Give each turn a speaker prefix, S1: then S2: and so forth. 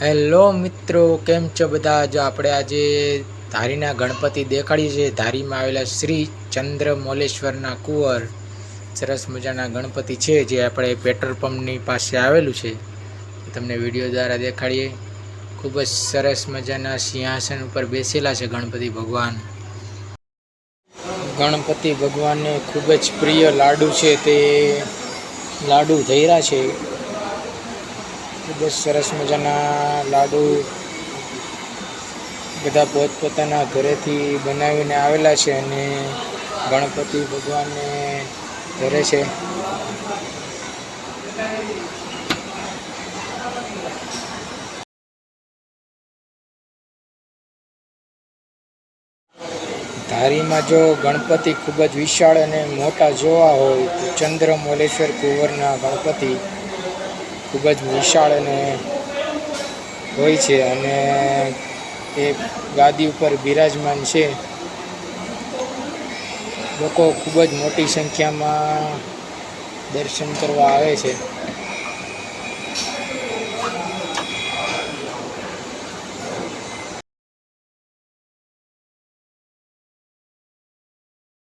S1: Hello મિત્રો, કેમ છો બધા? જો આપણે આજે ધારીના ગણપતિ દેખાડીએ છીએ. ધારીમાં આવેલા શ્રી ચંદ્ર મોલેશ્વરના કુંવર. સરસ મજાના ગણપતિ છે, જે આપણે પેટ્રોલ પંપની પાસે આવેલું છે. તમને વીડિયો દ્વારા દેખાડીએ. ખૂબ જ સરસ મજાના સિંહાસન ઉપર બેસેલા છે ગણપતિ ભગવાન. ગણપતિ ભગવાનને ખૂબ જ પ્રિય લાડુ છે, તે લાડુ ધૈરા છે. ખૂબ જ સરસ મજાના લાડુ બધા પોતપોતાના ઘરેથી બનાવીને આવેલા છે અને ગણપતિ ભગવાનને ધરે છે. ધારીમાં જો ગણપતિ ખૂબ જ વિશાળ અને મોટા જોવા હોય તો ચંદ્ર, મોલેશ્વર, કુંવરના ગણપતિ ખૂબ જ વિશાળ અને હોય છે અને એ ગાદી ઉપર બિરાજમાન છે. લોકો ખૂબ જ મોટી સંખ્યામાં દર્શન કરવા આવે છે.